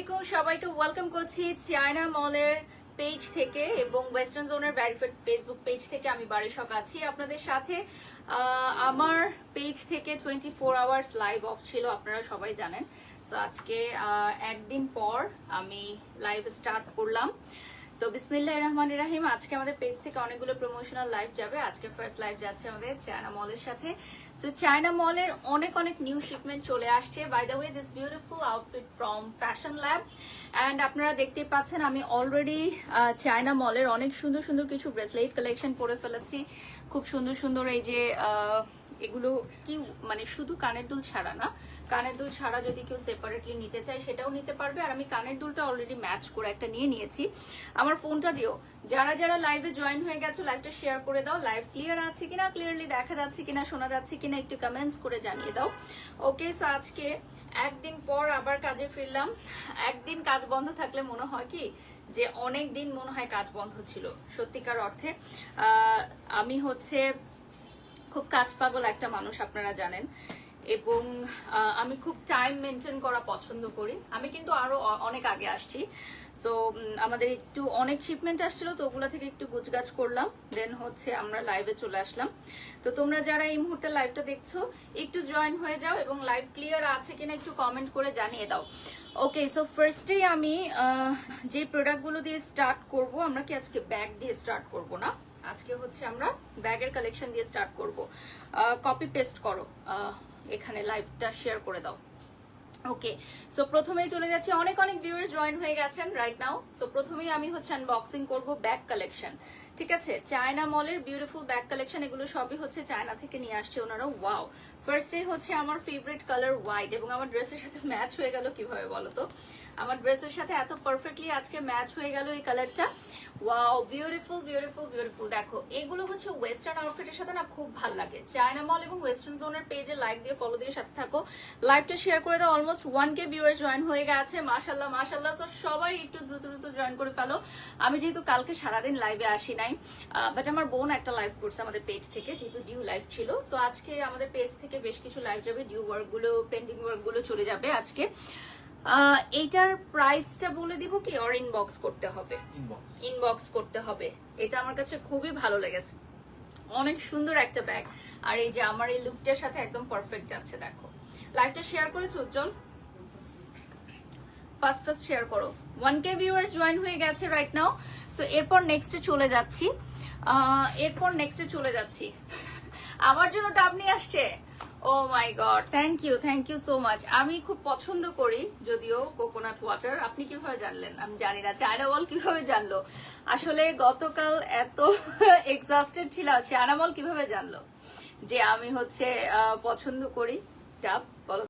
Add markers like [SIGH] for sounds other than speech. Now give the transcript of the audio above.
আলাইকুম, সবাইকে ওয়েলকাম করছি চায়না মলের পেজ থেকে এবং ওয়েস্টার্ন জোনের ভ্যারিফাইড ফেসবুক পেজ থেকে আমি বারিশক আছি আপনাদের সাথে। আমার পেজ থেকে twenty four hours live off ছিল, আপনারা সবাই জানেন। তো আজকে একদিন পর আমি লাইভ স্টার্ট করলাম। তো বিসমিল্লাহ রহমান রাহিম, আজকে আমাদের পেজ থেকে অনেকগুলো প্রমোশনাল লাইভ যাবে। আজকে ফার্স্ট লাইভ যাচ্ছে আমাদের চায়না মলের সাথে। সো চায়না মলের অনেক অনেক নিউ শিপমেন্ট চলে আসছে। By the way this beautiful outfit from fashion lab and আপনারা দেখতেই পাচ্ছেন, আমি অলরেডি চায়না মলের অনেক সুন্দর সুন্দর কিছু ব্রেসলেট কালেকশন পরে ফেলেছি। খুব সুন্দর সুন্দর এই যে এগুলো কি মানে শুধু কানের দুল ছাড়া না, কানের দুল ছাড়া যদি কেউ সেপারেটলি নিতে চায় সেটাও নিতে পারবে। আর আমি কানের দুলটা অলরেডি ম্যাচ করে একটা নিয়ে নিয়েছি। আমার ফোনটা দিও। যারা যারা লাইভে জয়েন হয়ে গেছো লাইভটা শেয়ার করে দাও। লাইভ ক্লিয়ার আছে কিনা ক্লিয়ারলি দেখা যাচ্ছে কিনা, শোনা যাচ্ছে কিনা, একটু কমেন্টস করে জানিয়ে দাও। ওকে সো আজকে একদিন পর আবার কাজে ফিরলাম। একদিন কাজ বন্ধ থাকলে মনে হয় কি, যে অনেক দিন মনে হয় কাজ বন্ধ ছিল। সত্যিকার অর্থে আমি হচ্ছে খুব কাজ পাগল একটা মানুষ আপনারা জানেন। এবং আমি খুব টাইম মেনটেন করা পছন্দ করি। আমি কিন্তু আরও অনেক আগে আসছি। সো আমাদের একটু অনেক শিপমেন্ট আসছিল, তো ওগুলো থেকে একটু গুজগাছ করলাম। দেন হচ্ছে আমরা লাইভে চলে আসলাম। তো তোমরা যারা এই মুহূর্তে লাইভটা দেখছ, একটু জয়েন হয়ে যাও এবং লাইভ ক্লিয়ার আছে কিনা একটু কমেন্ট করে জানিয়ে দাও। ওকে সো ফার্স্টেই আমি যে প্রোডাক্টগুলো দিয়ে স্টার্ট করব, আমরা কি আজকে ব্যাগ দিয়ে স্টার্ট করব না? আজকে হচ্ছে আমরা ব্যাগের কালেকশন দিয়ে স্টার্ট করব। কপি পেস্ট করো। এখানে লাইভটা শেয়ার করে দাও। ওকে সো প্রথমেই চলে যাচ্ছি। অনেক অনেক ভিউয়ার্স জয়েন হয়ে গেছেন রাইট নাও সো প্রথমেই আমি হচ্ছে আনবক্সিং করব ব্যাগ কালেকশন ঠিক আছে চায়না মলের বিউটিফুল ব্যাগ কালেকশন এগুলো সবই হচ্ছে চায়না থেকে নিয়ে আসছে ওনারা। ওয়াও ফার্স্টে হচ্ছে আমার ফেভারিট কালার হোয়াইট এবং আমার ড্রেসের সাথে ম্যাচ হয়ে গেল কীভাবে বলো তো আমার ড্রেসের সাথে এত পারফেক্টলি আজকে ম্যাচ হয়ে গেল এই কালারটা ওয়াও বিউটিফুল বিউটিফুল বিউটিফুল দেখো, এগুলো হচ্ছে ওয়েস্টার্ন আউটফিটের সাথে না খুব ভালো লাগে। চায়না মল এবং ওয়েস্টার্ন জোনের পেজে লাইক দিয়ে ফলো দিয়ে সাথে থাকো। লাইভটা শেয়ার করে দাও almost one K viewers join হয়ে গেছে। মাশাল্লাহ সো সবাই একটু দ্রুত দ্রুত জয়েন করে ফেলো। আমি যেহেতু কালকে সারাদিন লাইভে আসি নাই বাট আমার বোন একটা লাইভ করছে আমাদের পেজ থেকে যেহেতু ডিউ লাইভ ছিল। সো আজকে আমাদের পেজ থেকে বেশ কিছু লাইভ যাবে ডিউ ওয়ার্কগুলো পেন্ডিং ওয়ার্কগুলো চলে যাবে আজকে। এইটার প্রাইসটা বলে দিব কি অর ইনবক্স করতে হবে? ইনবক্স ইনবক্স করতে হবে। এটা আমার কাছে খুবই ভালো লেগেছে। অনেক সুন্দর একটা ব্যাগ আর এই যে আমার এই লুকটার সাথে একদম পারফেক্ট যাচ্ছে দেখো। লাইভটা শেয়ার করেছ উজ্জ্বল? ফার্স্ট ফার্স্ট শেয়ার করো। ওয়ান কে ভিউয়ার্স জয়েন হয়ে গেছে রাইট নাও সো এরপর নেক্সটে চলে যাচ্ছি। এরপর নেক্সটে চলে যাচ্ছি। আমার জন্য ডাব নিয়ে আসছে। ও my god thank you thank you so much আমি খুব পছন্দ করি যদিও কোকোনাট ওয়াটার আপনি কীভাবে জানলেন? আমি জানি না। চায়না বল কীভাবে জানলো? আসলে গতকাল এত [LAUGHS] এক্সাস্টেড ছিল। চায়না বল কীভাবে জানলো? যে আমি হচ্ছে পছন্দ করি। ডাব, বলো